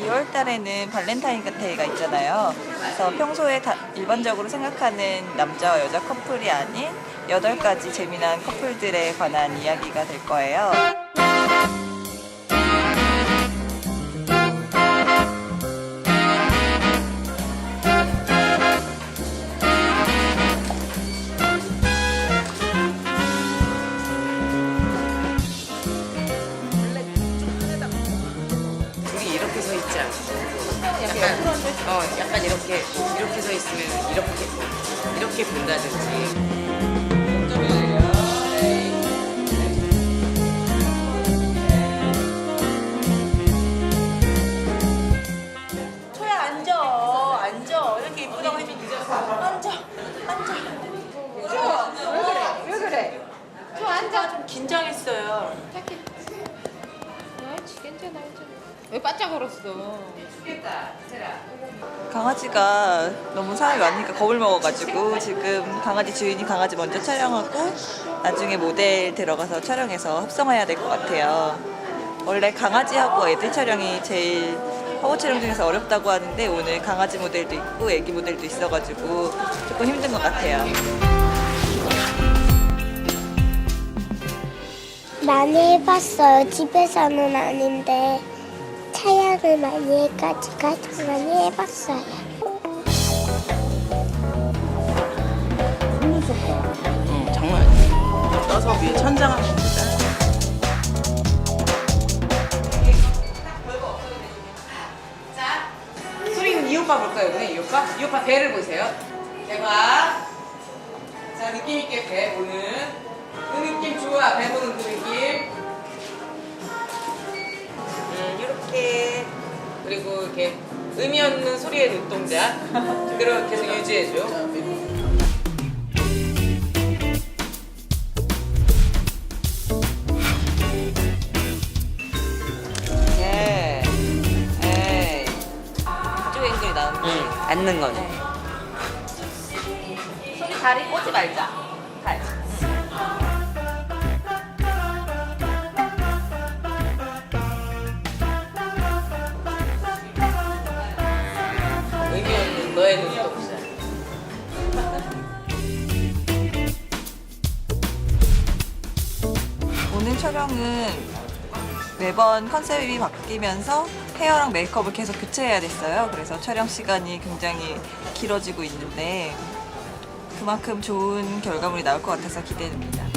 2월 달에는 발렌타인 데이가 있잖아요. 그래서 평소에 다- 일반적으로 생각하는 남자와 여자 커플이 아닌 8가지 재미난 커플들에 관한 이야기가 될 거예요. 않고 약간 어 약간 이렇게 이렇게 서 있으면 이렇게 이렇게 본다든지. 초야 앉아. 앉아. 이렇게 이쁘다고 했지 앉아. 앉아. 초야 왜 그래? 왜 그래? 초 앉아. 좀 긴장했어요 왜 바짝 울었어 강아지가 너무 사람이 많으니까 겁을 먹어가지고 지금 강아지 주인이 강아지 먼저 촬영하고 나중에 모델 들어가서 촬영해서 합성해야 될 것 같아요. 원래 강아지하고 애들 촬영이 제일 화보 촬영 중에서 어렵다고 하는데 오늘 강아지 모델도 있고 애기 모델도 있어가지고 조금 힘든 것 같아요. 많이 해봤어요. 집에서는 아닌데 차양을 많이 해가지고 많이 해봤어요. 응 정말. 떠서 위에 천장 한번 보자 소리는 이 오빠 볼까요 그냥 이 오빠? 이 오빠 배를 보세요? 대박. 자 느낌 있게 배 보는 그리고 이렇게 의미 없는 소리의 눈동자 그대로 계속 유지해줘 예. 에이. 이쪽 앵글이 나오는데 응, 앉는 거는. 소리 다리 꽂지 말자. 발. 너의 눈동자. 오늘 촬영은 매번 컨셉이 바뀌면서 헤어랑 메이크업을 계속 교체해야 됐어요. 그래서 촬영 시간이 굉장히 길어지고 있는데 그만큼 좋은 결과물이 나올 것 같아서 기대됩니다.